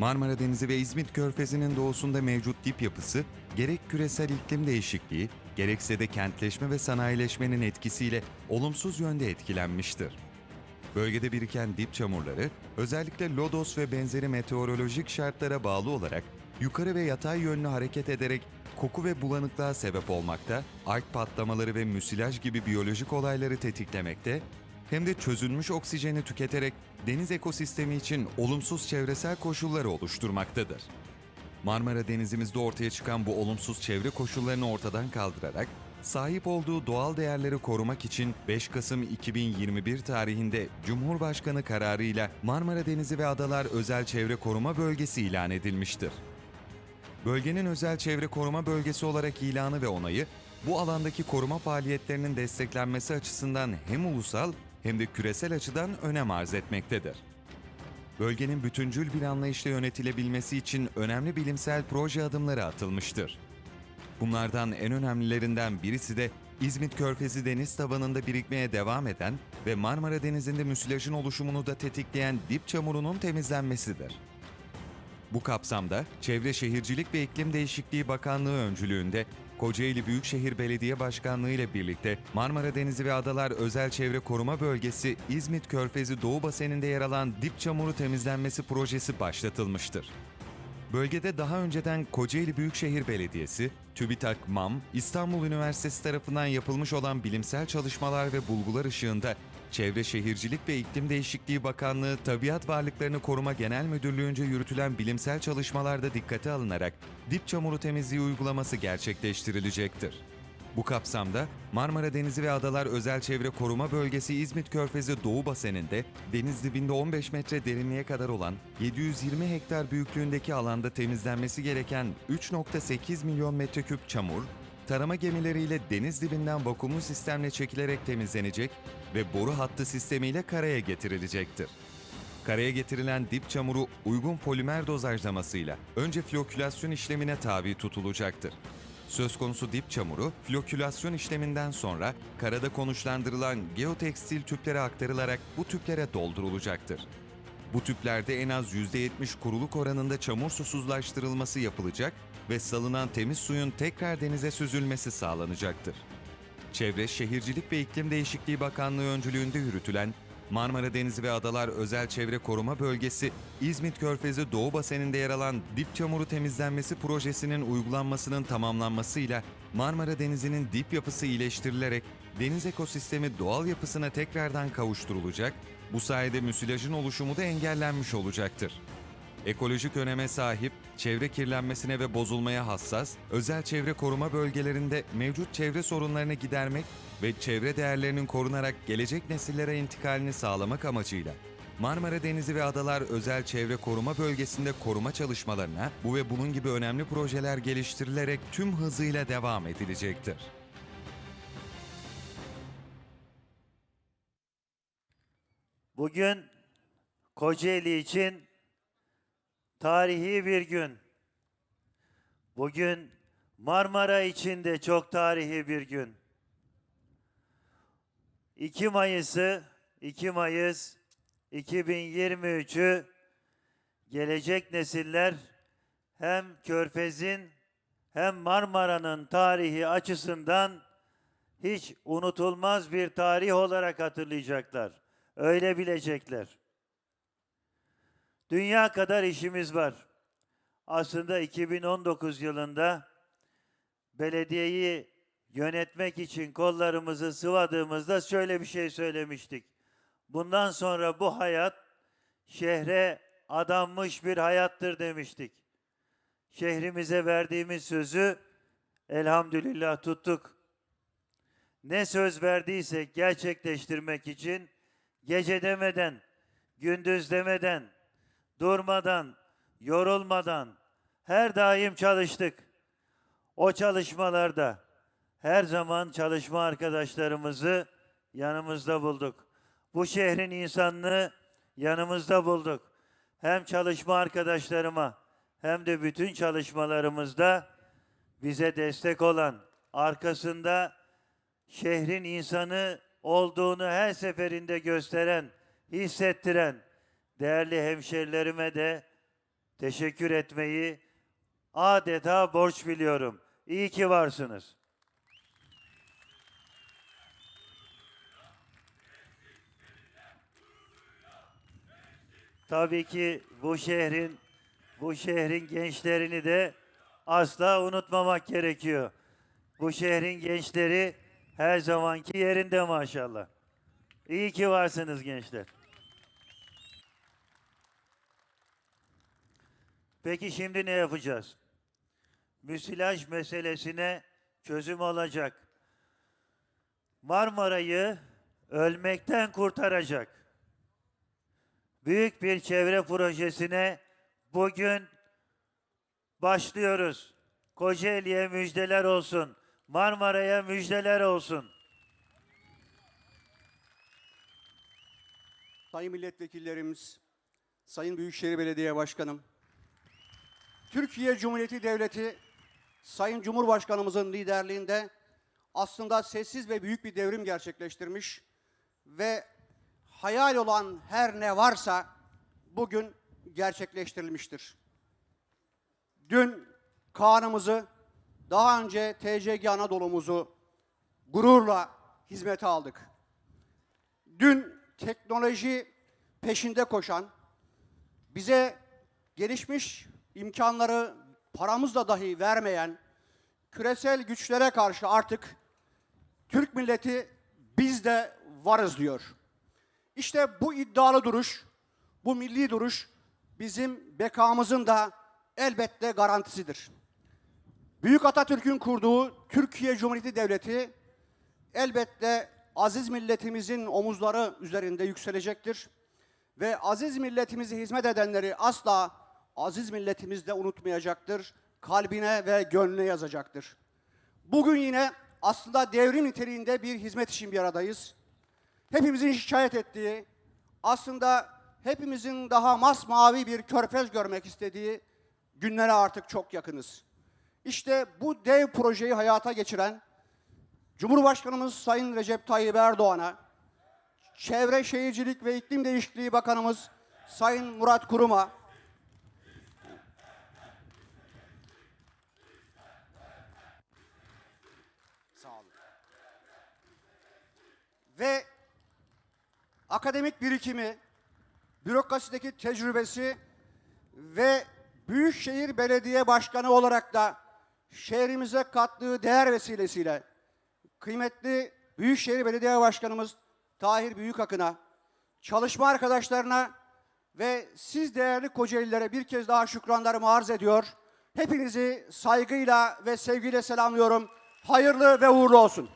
Marmara Denizi ve İzmit Körfezi'nin doğusunda mevcut dip yapısı, gerek küresel iklim değişikliği, gerekse de kentleşme ve sanayileşmenin etkisiyle olumsuz yönde etkilenmiştir. Bölgede biriken dip çamurları, özellikle lodos ve benzeri meteorolojik şartlara bağlı olarak yukarı ve yatay yönlü hareket ederek koku ve bulanıklığa sebep olmakta, alg patlamaları ve müsilaj gibi biyolojik olayları tetiklemekte, hem de çözülmüş oksijeni tüketerek deniz ekosistemi için olumsuz çevresel koşulları oluşturmaktadır. Marmara Denizimizde ortaya çıkan bu olumsuz çevre koşullarını ortadan kaldırarak sahip olduğu doğal değerleri korumak için 5 Kasım 2021 tarihinde Cumhurbaşkanı kararıyla Marmara Denizi ve Adalar Özel Çevre Koruma Bölgesi ilan edilmiştir. Bölgenin özel çevre koruma bölgesi olarak ilanı ve onayı bu alandaki koruma faaliyetlerinin desteklenmesi açısından hem ulusal hem de küresel açıdan önem arz etmektedir. Bölgenin bütüncül bir anlayışla yönetilebilmesi için önemli bilimsel proje adımları atılmıştır. Bunlardan en önemlilerinden birisi de İzmit Körfezi deniz tabanında birikmeye devam eden ve Marmara Denizi'nde müsilajın oluşumunu da tetikleyen dip çamurunun temizlenmesidir. Bu kapsamda Çevre Şehircilik ve İklim Değişikliği Bakanlığı öncülüğünde Kocaeli Büyükşehir Belediye Başkanlığı ile birlikte Marmara Denizi ve Adalar Özel Çevre Koruma Bölgesi İzmit Körfezi Doğu Baseni'nde yer alan dip çamuru temizlenmesi projesi başlatılmıştır. Bölgede daha önceden Kocaeli Büyükşehir Belediyesi, TÜBİTAK MAM, İstanbul Üniversitesi tarafından yapılmış olan bilimsel çalışmalar ve bulgular ışığında Çevre Şehircilik ve İklim Değişikliği Bakanlığı Tabiat Varlıklarını Koruma Genel Müdürlüğü'nce yürütülen bilimsel çalışmalarda dikkate alınarak dip çamuru temizliği uygulaması gerçekleştirilecektir. Bu kapsamda Marmara Denizi ve Adalar Özel Çevre Koruma Bölgesi İzmit Körfezi Doğu Baseni'nde deniz dibinde 15 metre derinliğe kadar olan 720 hektar büyüklüğündeki alanda temizlenmesi gereken 3.8 milyon metreküp çamur, tarama gemileriyle deniz dibinden vakumlu sistemle çekilerek temizlenecek ve boru hattı sistemiyle karaya getirilecektir. Karaya getirilen dip çamuru uygun polimer dozajlamasıyla önce flokülasyon işlemine tabi tutulacaktır. Söz konusu dip çamuru, flokülasyon işleminden sonra karada konuşlandırılan geotekstil tüplere aktarılarak bu tüplere doldurulacaktır. Bu tüplerde en az %70 kuruluk oranında çamur susuzlaştırılması yapılacak ve salınan temiz suyun tekrar denize süzülmesi sağlanacaktır. Çevre, Şehircilik ve İklim Değişikliği Bakanlığı öncülüğünde yürütülen Marmara Denizi ve Adalar Özel Çevre Koruma Bölgesi İzmit Körfezi Doğu Baseni'nde yer alan dip çamuru temizlenmesi projesinin uygulanmasının tamamlanmasıyla Marmara Denizi'nin dip yapısı iyileştirilerek deniz ekosistemi doğal yapısına tekrardan kavuşturulacak, bu sayede müsilajın oluşumu da engellenmiş olacaktır. Ekolojik öneme sahip, çevre kirlenmesine ve bozulmaya hassas, özel çevre koruma bölgelerinde mevcut çevre sorunlarını gidermek ve çevre değerlerinin korunarak gelecek nesillere intikalini sağlamak amacıyla Marmara Denizi ve Adalar Özel Çevre Koruma Bölgesi'nde koruma çalışmalarına bu ve bunun gibi önemli projeler geliştirilerek tüm hızıyla devam edilecektir. Bugün Kocaeli için tarihi bir gün. Bugün Marmara için de çok tarihi bir gün. 2 Mayıs'ı 2 Mayıs 2023'ü gelecek nesiller hem Körfez'in hem Marmara'nın tarihi açısından hiç unutulmaz bir tarih olarak hatırlayacaklar. Öyle bilecekler. Dünya kadar işimiz var. Aslında 2019 yılında belediyeyi yönetmek için kollarımızı sıvadığımızda şöyle bir şey söylemiştik. Bundan sonra bu hayat şehre adanmış bir hayattır demiştik. Şehrimize verdiğimiz sözü elhamdülillah tuttuk. Ne söz verdiysek gerçekleştirmek için gece demeden, gündüz demeden, durmadan, yorulmadan her daim çalıştık. O çalışmalarda her zaman çalışma arkadaşlarımızı yanımızda bulduk. Bu şehrin insanını yanımızda bulduk. Hem çalışma arkadaşlarıma hem de bütün çalışmalarımızda bize destek olan, arkasında şehrin insanı olduğunu her seferinde gösteren, hissettiren değerli hemşerilerime de teşekkür etmeyi adeta borç biliyorum. İyi ki varsınız. Tabii ki bu şehrin bu şehrin gençlerini de asla unutmamak gerekiyor. Bu şehrin gençleri her zamanki yerinde maşallah. İyi ki varsınız gençler. Peki şimdi ne yapacağız? Müsilaj meselesine çözüm olacak. Marmara'yı ölmekten kurtaracak. Büyük bir çevre projesine bugün başlıyoruz. Kocaeli'ye müjdeler olsun. Marmara'ya müjdeler olsun. Sayın milletvekillerimiz, Sayın Büyükşehir Belediye Başkanım, Türkiye Cumhuriyeti Devleti Sayın Cumhurbaşkanımızın liderliğinde aslında sessiz ve büyük bir devrim gerçekleştirmiş ve hayal olan her ne varsa bugün gerçekleştirilmiştir. Dün Kaan'ımızı, daha önce TCG Anadolu'muzu gururla hizmete aldık. Dün teknoloji peşinde koşan, bize gelişmiş imkanları paramızla dahi vermeyen küresel güçlere karşı artık Türk milleti biz de varız diyor. İşte bu iddialı duruş, bu milli duruş bizim bekamızın da elbette garantisidir. Büyük Atatürk'ün kurduğu Türkiye Cumhuriyeti Devleti elbette aziz milletimizin omuzları üzerinde yükselecektir. Ve aziz milletimize hizmet edenleri asla aziz milletimiz de unutmayacaktır. Kalbine ve gönlüne yazacaktır. Bugün yine aslında devrim niteliğinde bir hizmet için bir aradayız. Hepimizin şikayet ettiği, aslında hepimizin daha masmavi bir körfez görmek istediği günlere artık çok yakınız. İşte bu dev projeyi hayata geçiren Cumhurbaşkanımız Sayın Recep Tayyip Erdoğan'a, Çevre Şehircilik ve İklim Değişikliği Bakanımız Sayın Murat Kurum'a, Ve akademik birikimi, bürokrasideki tecrübesi ve Büyükşehir Belediye Başkanı olarak da şehrimize kattığı değer vesilesiyle kıymetli Büyükşehir Belediye Başkanımız Tahir Büyükakın'a, çalışma arkadaşlarına ve siz değerli Kocaeli'lere bir kez daha şükranlarımı arz ediyor. Hepinizi saygıyla ve sevgiyle selamlıyorum. Hayırlı ve uğurlu olsun.